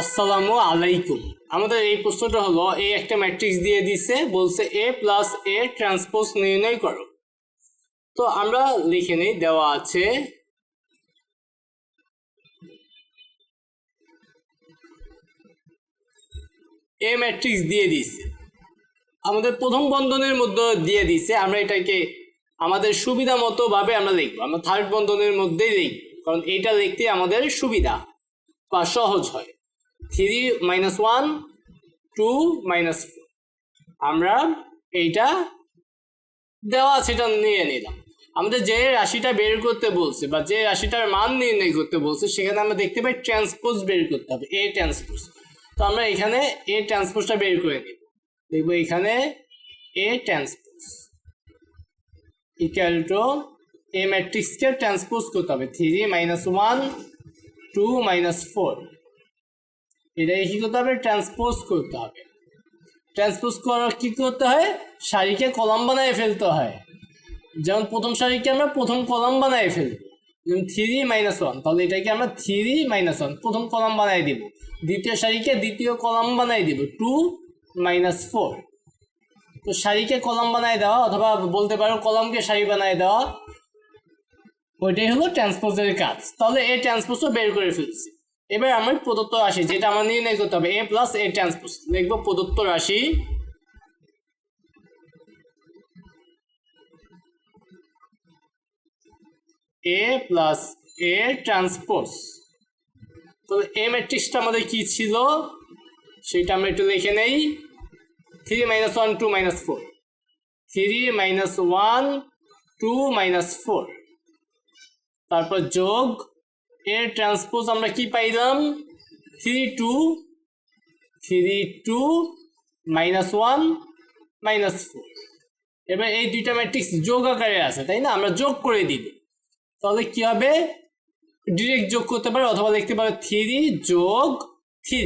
আসসালামু আলাইকুম। আমাদের এই প্রশ্নটা হলো, এই একটা ম্যাট্রিক্স দিয়ে দিছে, বলছে এ প্লাস এ ট্রান্সপোজ নির্ণয় করো। তো আমরা লিখে নিই, দেওয়া আছে এ ম্যাট্রিক্স দিয়ে দিছে। আমাদের প্রথম বন্ধনের মধ্যে দিয়ে দিছে, আমরা এটাকে আমাদের সুবিধা মতো ভাবে আমরা লিখব। আমরা থার্ড বন্ধনের মধ্যেই লিখব, কারণ এটা লিখতে আমাদের সুবিধা বা সহজ হয়। Three minus one, two minus আমরা এইটা দেওয়া এটা নিয়ে নিলাম। আমাদের যে রাশিটা বের করতে বলছে বা যে রাশিটার মান নির্ণয় করতে বলছে, সেখানে আমরা দেখতে পাই ট্রান্সপোজ বের করতে হবে এ ট্রান্সপোজ তো আমরা এখানে এ ট্রান্সপোজটা বের করে নিব। দেখব এখানে A transpose equal to A ম্যাট্রিক্সকে ট্রান্সপোজ করতে হবে, three minus one, two minus four. এটাকে কি করতে হবে ট্রান্সপোজ করতে হবে। ট্রান্সপোজ করার কি করতে হয়? সারিকে কলাম বানায় ফেলতে হয়। যেমন প্রথম সারিকে আমরা প্রথম কলাম বানায় ফেলব। যেমন থ্রি মাইনাস ওয়ান তাহলে এটাকে আমরা থ্রি মাইনাস ওয়ান প্রথম কলাম বানাই দিব। দ্বিতীয় সারিকে দ্বিতীয় কলাম বানাই দিব টু মাইনাস ফোর তো সারিকে কলাম বানায় দেওয়া, অথবা বলতে পারো কলামকে সারি বানায় দেওয়া, ওইটাই হলো ট্রান্সপোজের কাজ। তাহলে এই ট্রান্সপোজও বের করে ফেলছি। এবার আমার প্রদত্ত রাশি, যেটা আমার নির্ণয় করতে হবে এ প্লাস এ ট্রান্সপোজ লিখব প্রদত্ত রাশি। এ প্লাস এ ট্রান্সপোজ তবে এ ম্যাট্রিক্সটা আমাদের কি ছিল? সেটা আমরা একটু লিখে নেই। Three minus one two minus four three minus one two minus four তারপর যোগ এর ট্রান্সপোজ আমরা কি পাইলাম? Three two three two minus one minus four এবার এই দুইটা ম্যাট্রিক্স যোগ আকারে আছে, তাই না? আমরা যোগ করে দিব। তাহলে কি হবে? ডিরেক্ট যোগ করতে পারে, অথবা লিখতে পারে থ্রি যোগ থ্রি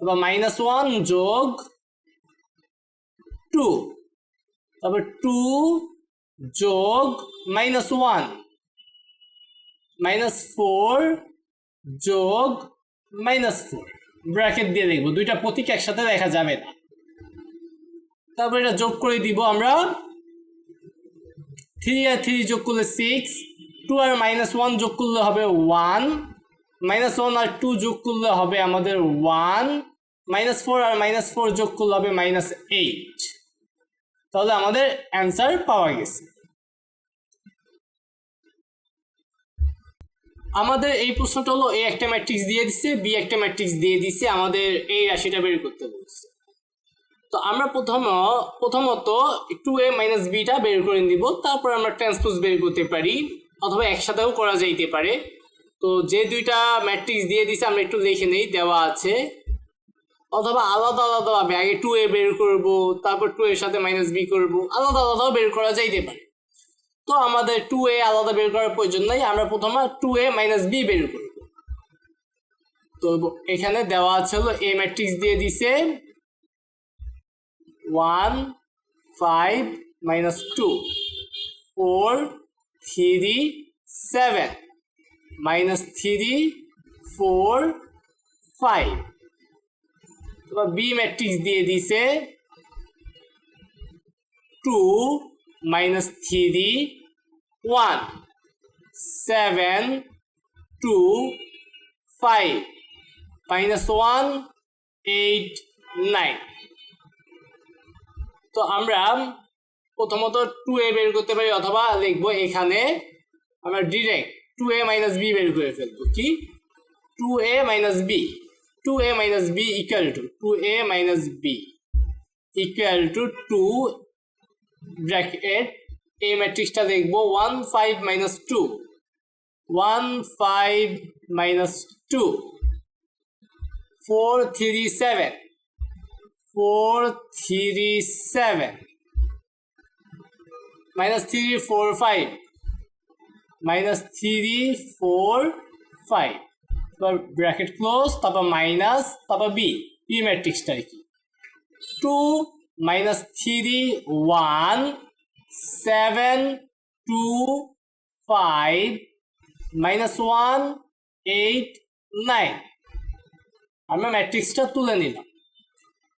অথবা মাইনাস ওয়ান যোগ টু তারপর টু যোগ মাইনাস ওয়ান মাইনাস ফোর যোগ মাইনাস ফোর ব্র্যাকেট দিয়ে দেখব, দুইটা প্রতীক একসাথে দেখা যাবে না। তারপর এটা যোগ করে দিব আমরা থ্রি আর থ্রি যোগ করলে সিক্স টু আর মাইনাস ওয়ান যোগ করলে হবে ওয়ান মাইনাস ওয়ান আর টু যোগ করলে হবে আমাদের ওয়ান মাইনাস ফোর আর মাইনাস ফোর যোগ করলে হবে মাইনাস এইট তাহলে আমাদের অ্যান্সার পাওয়া গেছে। আমাদের এই প্রশ্নটা হলো এ একটা ম্যাট্রিক্স দিয়ে দিচ্ছে বি একটা ম্যাট্রিক্স দিয়ে দিচ্ছে আমাদের এই রাশিটা বের করতে বলছে। তো আমরা প্রথম, প্রথমত টু এ মাইনাস বিটা বের করে দিব তারপর আমরা ট্রান্সপোজ বের করতে পারি, অথবা একসাথেও করা যাইতে পারে। তো যে দুইটা ম্যাট্রিক্স দিয়ে দিছে, আমরা একটু লিখে নেই, দেওয়া আছে। অথবা আলাদা আলাদাভাবে আগে টু এ বের করব, তারপর টু এর সাথে মাইনাস বি করব, আলাদা আলাদাও বের করা যাইতে পারে। তো আমাদের টু এ আলাদা বের করার প্রয়োজন নাই, আমরা প্রথমে টু এ মাইনাস বি বের করব। তো এখানে দেওয়া আছে হলো এ ম্যাট্রিক্স দিয়ে দিছে one five minus two four three seven minus three four five তারপর বি ম্যাট্রিক্স দিয়ে দিছে two minus three one seven two five minus one eight nine তো আমরা প্রথমত টু এ বের করতে পারি অথবা লিখব এখানে আমরা direct two A minus B বের করে ফেলব। কি? Two A minus B two A minus B equal to two A minus B equal to two bracket A ম্যাট্রিক্সটা দেখব one five minus two one five minus two four three seven four three seven, minus three four five, minus three four five, তারপর bracket close তারপর minus তারপর B B ম্যাট্রিক্সটা কি two minus three one seven two five minus one eight nine আমরা ম্যাট্রিক্সটা তুলে নিলাম।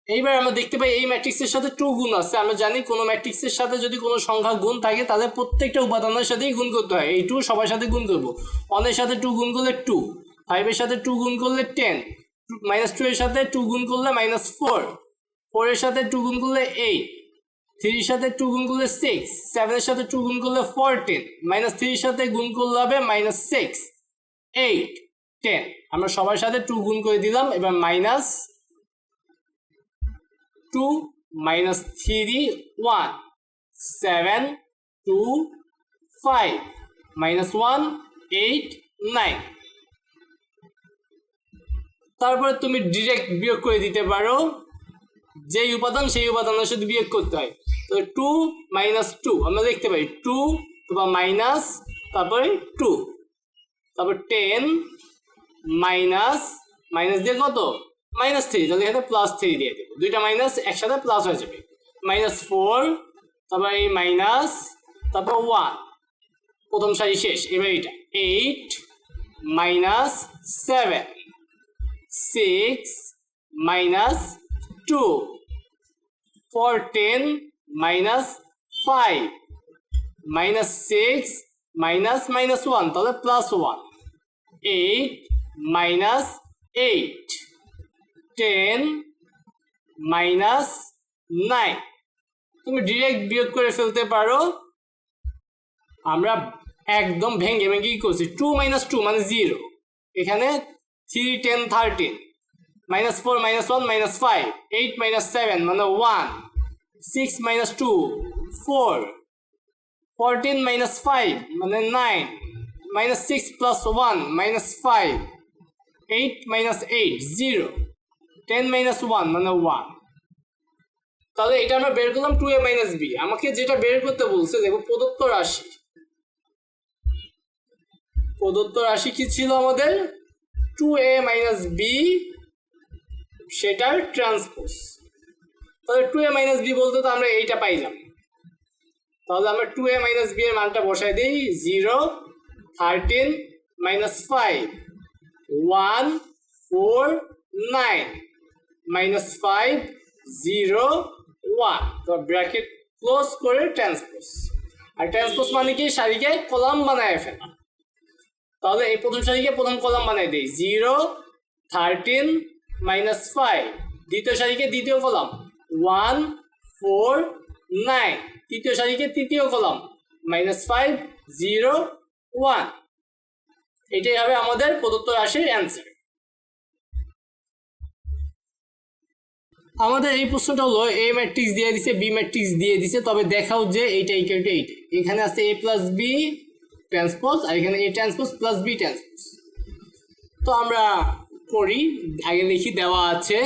এইবার আমরা দেখতে পাই এই ম্যাট্রিক্সের সাথে টু গুণ আছে। আমরা জানি কোনো ম্যাট্রিক্সের সাথে যদি কোনো সংখ্যা গুণ থাকে, তাহলে প্রত্যেকটা উপাদানের সাথেই গুণ করতে হয়। এই টু সবার সাথে গুণ করব। ওয়ানের সাথে টু গুণ করলে টু ফাইভের সাথে টু গুণ করলে টেন মাইনাস টু এর সাথে টু গুণ করলে মাইনাস ফোর ফোরের সাথে টু গুণ করলে এইট থ্রির সাথে টু গুণ করলে সিক্স সেভেনের সাথে টু গুণ করলে ফোরটিন মাইনাস থ্রির সাথে গুণ করলে হবে মাইনাস সিক্স এইট টেন আমরা সবার সাথে টু গুণ করে দিলাম, এবার minus two minus three one seven two five minus one eight nine তারপরে তুমি ডিরেক্ট বিয়োগ করে দিতে পারো। যেই উপাদান, সেই উপাদানের সাথে বিয়োগ করতে হয়। তো টু মাইনাস টু আমরা দেখতে পাই টু বা মাইনাস তারপরে টু তারপর টেন মাইনাস মাইনাস দিয়ে কত? মাইনাস থ্রি তাহলে এখানে প্লাস থ্রি দিয়ে দেবো। দুইটা মাইনাস একসাথে প্লাস হয়ে যাবে। মাইনাস ফোর তারপর এই মাইনাস তারপর ওয়ান প্রথম সারি শেষ, এবার এটা eight minus seven six minus two fourteen minus five minus six minus minus one তাহলে plus one eight minus eight ten minus nine তুমি ডিরেক্ট বিয়োগ করে ফেলতে পারো। আমরা একদম ভেঙে ভেঙেই করছি। টু মাইনাস টু মানে জিরো এখানে three ten thirteen minus four minus one minus five eight minus seven মানে one six minus two four fourteen minus five মানে nine minus six plus one minus five eight minus eight zero ten minus one মানে one তাহলে এটা আমরা বের করলাম two A minus B আমাকে যেটা বের করতে বলছে, দেখো, প্রদত্ত রাশি। প্রদত্ত রাশি কি ছিল আমাদের? টু এ মাইনাস বি সেটার ট্রান্সপোজ তাহলে টু এ মাইনাস বি বলতে তো আমরা এইটা পাইলাম। তাহলে আমরা টু এ মাইনাস বি এর মানটা বসাই দিই zero thirteen minus five one four nine minus five zero one তো ব্র্যাকেট ক্লোজ করে ট্রান্সপোজ আর ট্রান্সপোজ মানে কি? সারিকে কলাম বানায় ফেলা। তাহলে এই প্রথম সারিকে প্রথম কলাম বানাই দিই। জিরো থার্টিন মাইনাস ফাইভ দ্বিতীয় সারিকে দ্বিতীয় কলাম। ওয়ান ফোর নাইন তৃতীয় সারিকে তৃতীয় column. Minus five zero one এটাই হবে আমাদের প্রদত্ত রাশির অ্যান্সার আমাদের এই প্রশ্নটা হলো এ ম্যাট্রিক্স দিয়ে দিছে বি ম্যাট্রিক্স দিয়ে দিছে, তবে দেখাও যে এইটা ইকুয়াল টু এইটা এখানে আছে এ প্লাস বি ট্রান্সপোজ আর এখানে A transpose plus B transpose তো আমরা করি, আগে লিখি, দেওয়া আছে।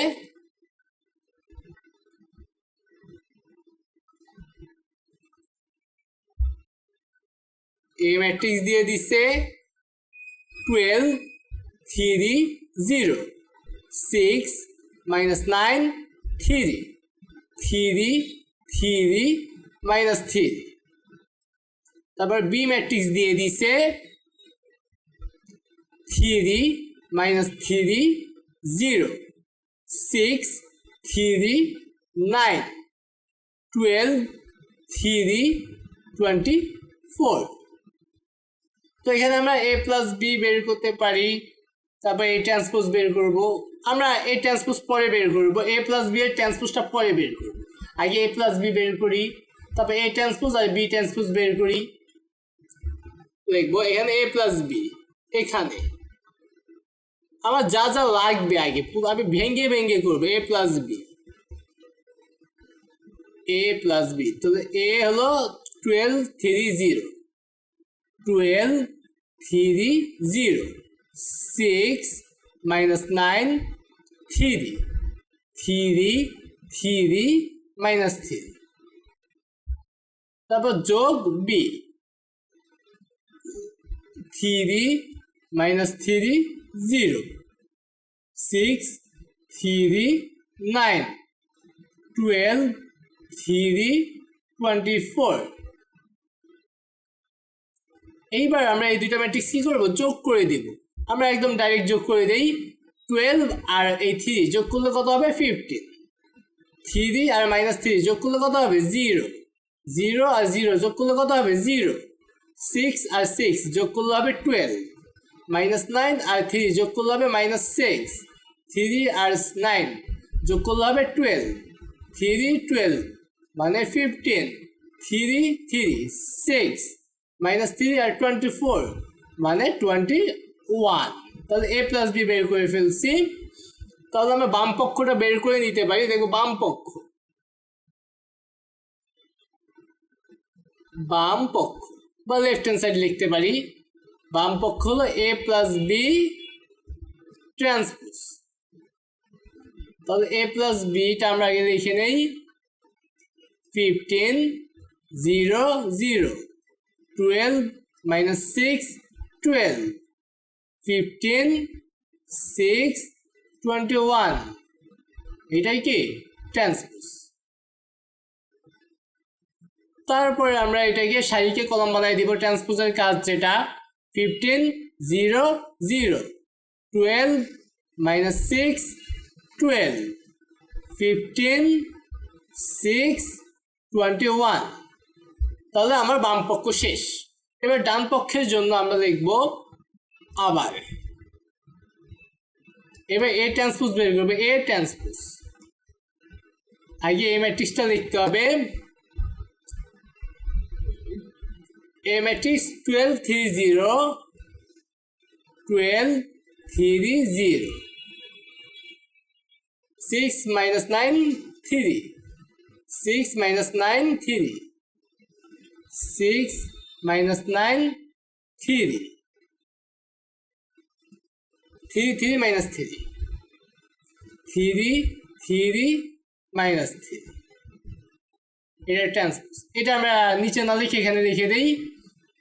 এ ম্যাট্রিক্স দিয়ে দিছে twelve three zero six minus nine three three three minus three তারপর বি ম্যাট্রিক্স দিয়ে দিছে three minus three zero six three nine twelve three twenty four তো এখানে আমরা এ প্লাস বি বের করতে পারি, তারপর এই ট্রান্সপোজ বের করব। আমরা এই ট্রান্সপোজ পরে বের করব এ প্লাস বি এর ট্রান্সপোজটা পরে বের করব। আগে এ প্লাস বি বের করি, তারপর এ ট্রান্সপোজ আর বি ট্রান্সপোজ বের করি। লিখব এখানে এ প্লাস বি এখানে। আমার যা যা লাগবে আগে আমি ভেঙ্গে ভেঙ্গে করব A plus B A plus B তাহলে এ হলো twelve three zero twelve three zero six minus nine three three three minus three তারপর যোগ B three minus three zero six three nine twelve three twenty four এইবার আমরা এই দুইটা matrix কি করব? যোগ করে দিব। আমরা একদম ডাইরেক্ট যোগ করে দেই টুয়েলভ আর এই থ্রি যোগ করলে কত হবে? ফিফটিন থ্রি আর মাইনাস থ্রি যোগ করলে কত হবে? জিরো জিরো আর জিরো যোগ করলে কত হবে? জিরো সিক্স আর সিক্স যোগ করলে হবে টুয়েলভ মাইনাস নাইন আর থ্রি যোগ করলে হবে মাইনাস সিক্স। থ্রি আর নাইন যোগ করলে হবে টুয়েলভ। থ্রি টুয়েলভ মানে fifteen. Three three six minus three আর টোয়েন্টি ফোর মানে টোয়েন্টি ওয়ান তাহলে এ প্লাস বি বের করে ফেলছি। তাহলে আমরা বাম পক্ষটা বের করে নিতে পারি। দেখো বাম পক্ষ। বাম পক্ষ বা লেফট হ্যান্ড সাইড লিখতে পারি। বাম পক্ষ হলো এ প্লাস বি ট্রান্সপোজ তাহলে এ প্লাস বিটা আমরা আগে লিখে নেই। Fifteen zero zero twelve minus six twelve fifteen six twenty one এটাই কি? ট্রান্সপোজ তারপরে আমরা এটাকে সারিকে কলম বানাই দিব। ট্রান্সপোজের কাজ যেটা fifteen zero zero twelve minus six twelve fifteen six twenty one তাহলে আমার বাম পক্ষ শেষ। এবার ডান পক্ষের জন্য আমরা লিখব আবার। এবার এ ট্রান্সপোজ বের করবে এ ট্রান্সপোজ আগে এই ম্যাট্রিক্সটা লিখতে হবে। A matrix twelve three zero twelve three zero six minus nine three six minus nine three six minus nine three three three minus three three three minus three এটা এটা আমরা নিচে না লিখে এখানে লিখে দিই।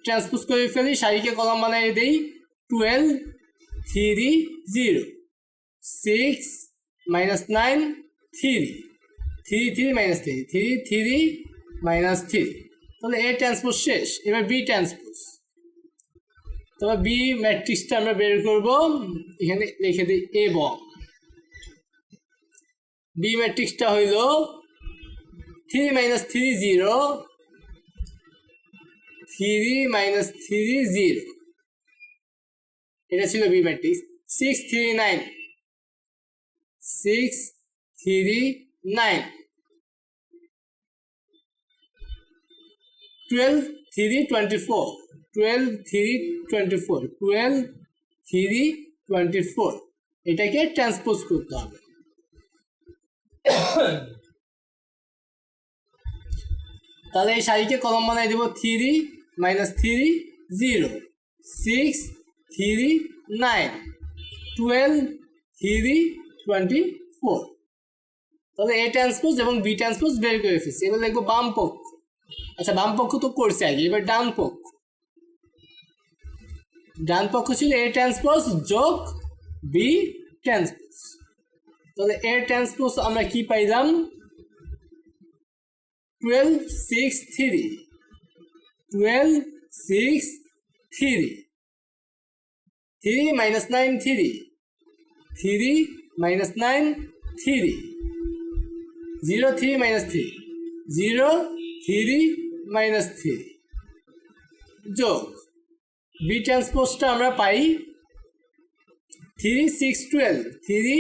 ট্রান্সপোজ করে ফেলি সারিকে কলম বানিয়ে দিই twelve three zero six minus nine three three three minus three three three minus three তাহলে এ ট্রান্সপোজ শেষ, এবার বি ট্রান্সপোজ তবে বি ম্যাট্রিক্সটা আমরা বের করব, এখানে লিখে দিই এবং বি ম্যাট্রিক্সটা হইল three minus three zero three minus three zero. এটা ছিল B matrix six three nine. Six three nine. Twelve three twenty four twelve three twenty four twelve three twenty four এটাকে ট্রান্সপোজ করতে হবে। তাহলে এই সারিকে কলম বানাই দেবো three minus three zero six three nine twelve three twenty four তাহলে এ ট্রান্সপোজ এবং বি ট্রান্সপোজ বের করে ফেলছি। এবার লিখব বাম পক্ষ। আচ্ছা বাম পক্ষ তো করছে আগে। এবার ডান পক্ষ। ডান পক্ষ ছিল এ ট্রান্সপোজ যোগ বি ট্রান্সপোজ তাহলে এ ট্রান্সপোজ আমরা কি পাইলাম? Twelve six three twelve six three three minus nine three three minus nine three zero three minus three zero three minus three যোগ। বি ট্রান্সপোজটা আমরা পাই three six twelve three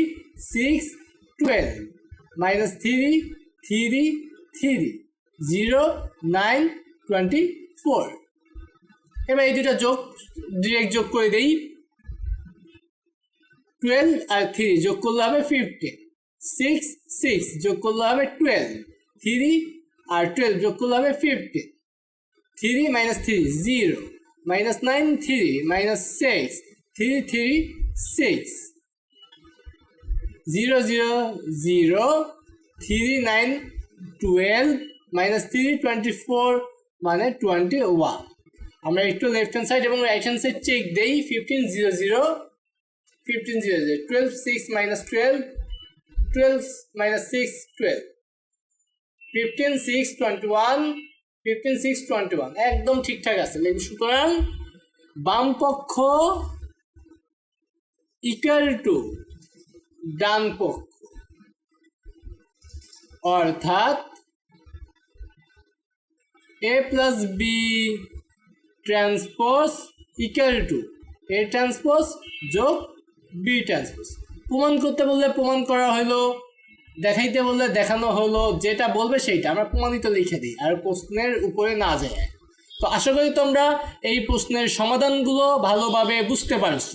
six twelve minus three three three zero nine twenty four এবার এই দুটা যোগ direct যোগ করে দেই। টুয়েলভ আর থ্রি যোগ করলে হবে ফিফটিন সিক্স সিক্স যোগ করলে হবে টুয়েলভ থ্রি আর টুয়েলভ যোগ করলে হবে fifteen three minus three zero minus nine three minus six three three six zero zero zero three nine twelve minus three twenty four মানে টোয়েন্টি ওয়ান আমরা একটু left hand side এবং right hand side check দেই fifteen zero zero fifteen zero zero twelve six minus twelve twelve minus six twelve fifteen six twenty one fifteen six twenty one একদম ঠিকঠাক আছে। সুতরাং বাম পক্ষ ইকুয়াল টু ডান পক্ষ। অর্থাৎ A plus B transpose equal to A transpose যোগ বি ট্রান্সপোজ প্রমাণ করতে বললে প্রমাণ করা হলো, দেখাইতে বললে দেখানো হলো, যেটা বলবে সেইটা। আমরা প্রমাণিত লিখে দিই, আর প্রশ্নের উপরে না যায়। তো আশা করি তোমরা এই প্রশ্নের সমাধানগুলো ভালোভাবে বুঝতে পারছ।